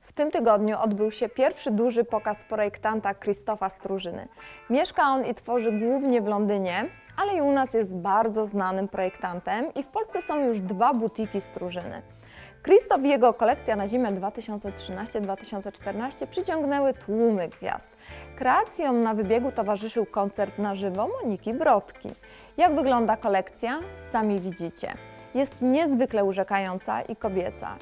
W tym tygodniu odbył się pierwszy duży pokaz projektanta Krzysztofa Strużyny. Mieszka on i tworzy głównie w Londynie, ale i u nas jest bardzo znanym projektantem i w Polsce są już dwa butiki Strużyny. Krzysztof i jego kolekcja na zimę 2013-2014 przyciągnęły tłumy gwiazd. Kreacjom na wybiegu towarzyszył koncert na żywo Moniki Brodki. Jak wygląda kolekcja? Sami widzicie. Jest niezwykle urzekająca i kobieca.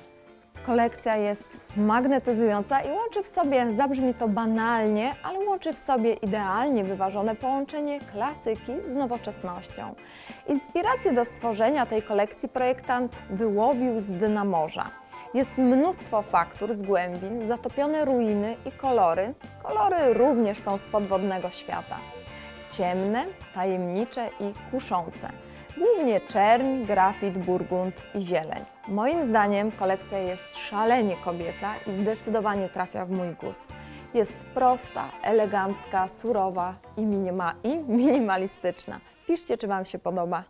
Kolekcja jest magnetyzująca i łączy w sobie, zabrzmi to banalnie, ale łączy w sobie idealnie wyważone połączenie klasyki z nowoczesnością. Inspirację do stworzenia tej kolekcji projektant wyłowił z dna morza. Jest mnóstwo faktur z głębin, zatopione ruiny i kolory. Kolory również są z podwodnego świata. Ciemne, tajemnicze i kuszące. Głównie czerń, grafit, burgund i zieleń. Moim zdaniem kolekcja jest szalenie kobieca i zdecydowanie trafia w mój gust. Jest prosta, elegancka, surowa i, minima- i minimalistyczna. Piszcie, czy Wam się podoba.